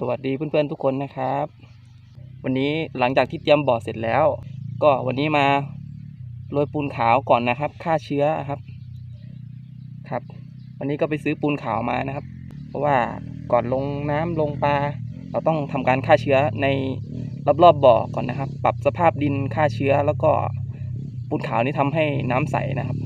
สวัสดีเพื่อนๆทุกคนนะครับ วันนี้หลังจากที่เตรียมบ่อเสร็จแล้ว ก็วันนี้มาโรยปูนขาวก่อนนะครับฆ่าเชื้อครับ ครับ วันนี้ก็ไปซื้อปูนขาวมานะครับ เพราะว่าก่อนลงน้ำลงปลาเราต้องทำการฆ่าเชื้อในรอบๆบบ่อก่อนนะครับ ปรับสภาพดินฆ่าเชื้อแล้วก็ปูนขาวนี่ทำให้น้ำใสนะครับ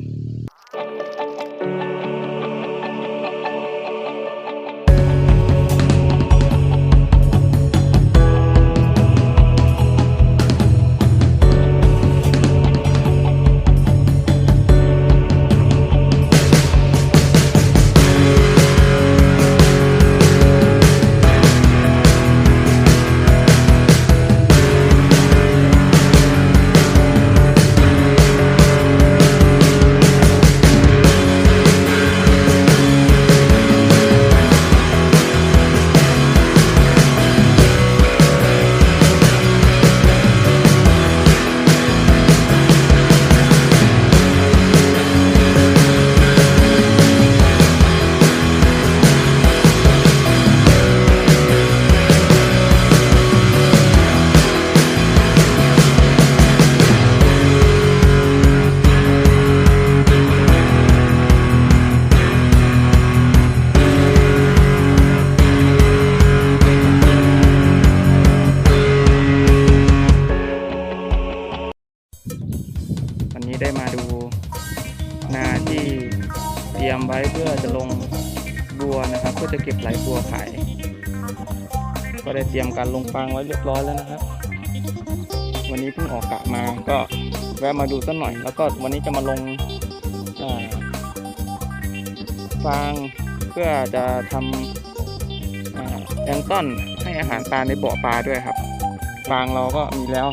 ได้มาดูนาที่เตรียมไว้เพื่อจะลงบัวนะครับ เพื่อจะเก็บไหลบัวขาย ก็ได้เตรียมการลงฟางไว้เรียบร้อยแล้วนะครับ วันนี้เพิ่งออกกะมาก็แวะมาดูสักหน่อย แล้วก็วันนี้จะมาลงฟางเพื่อจะทำแองต้อนให้อาหารปลาในบ่อปลาด้วยครับฟางเราก็มีแล้ว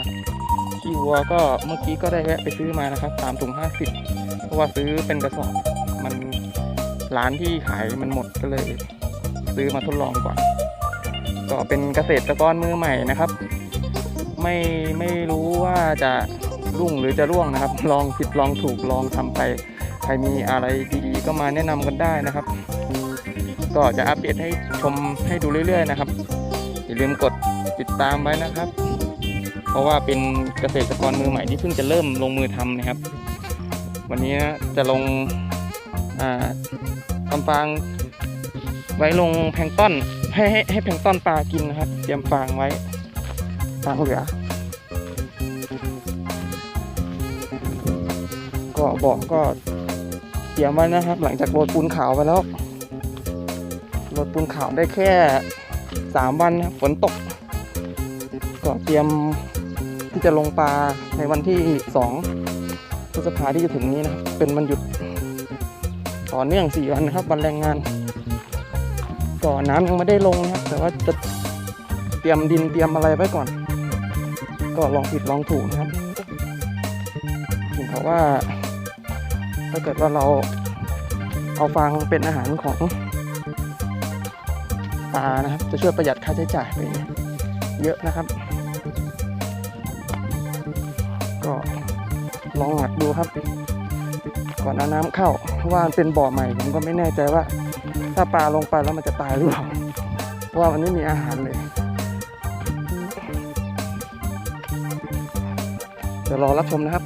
ขี้วัวก็เมื่อกี้ก็ได้แวะไปซื้อมานะครับตามถุงห้าสิบเพราะว่าซื้อเป็นกระสอบมันร้านที่ขายมันหมดก็เลย ซื้อมาทดลองก่อน ก็เป็นเกษตรกรมือใหม่นะครับ ไม่ไม่รู้ว่าจะรุ่งหรือจะร่วงนะครับ ลองผิดลองถูกลองทำไป ใครมีอะไรดีๆ ก็มาแนะนำกันได้นะครับ ก็จะอัปเดตให้ชมให้ดูเรื่อย ๆ นะครับอย่าลืมกดติดตามไว้นะครับ ราะว่าเป็นเกษตรกรมือใหม่ที่เพิ่งจะเริ่มลงมือทำนะครับ วันนี้จะลงอ่าทำฟางไว้ลงแพงต้นให้ให้ให้แพงต้นปลากินนะครับ เตรียมฟางไว้ฟางเหลือ ก็บอกก็เตรียมไว้นะครับ หลังจากโรยปูนขาวไปแล้วโรยปูนขาวได้แค่สามวันนะฝนตกก็เตรียม ที่จะลงปลาในวันที่สองพฤษภาที่จะถึงนี้นะครับ เป็นวันหยุดต่อเนื่องสี่วันนะครับ วันแรงงานก็น้ำยังไม่ได้ลงนะครับ แต่ว่าจะเตรียมดินเตรียมอะไรไว้ก่อน ก็ลองผิดลองถูกนะครับเห็นเขาว่า ถ้าเกิดว่าเราเอาฟางเป็นอาหารของปลานะครับ จะช่วยประหยัดค่าใช้จ่ายไปเยอะนะครับ ก็ลองหมักดูครับ ก่อนเอาน้ำเข้าเพราะว่ามันเป็นบ่อใหม่ผมก็ไม่แน่ใจว่า ถ้าปลาลงไปแล้วมันจะตายหรือเปล่าเพราะว่ามันไม่มีอาหารเลยเดี๋ยวรอรับชมนะครับ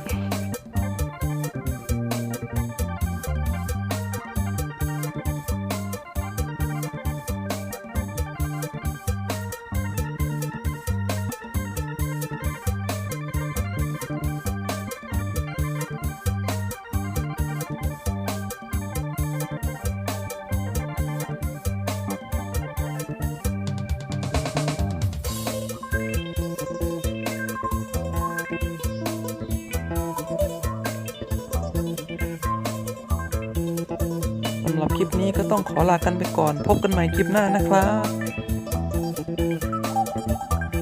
คลิปนี้ก็ต้องขอลากันไปก่อน พบกันใหม่คลิปหน้านะครับ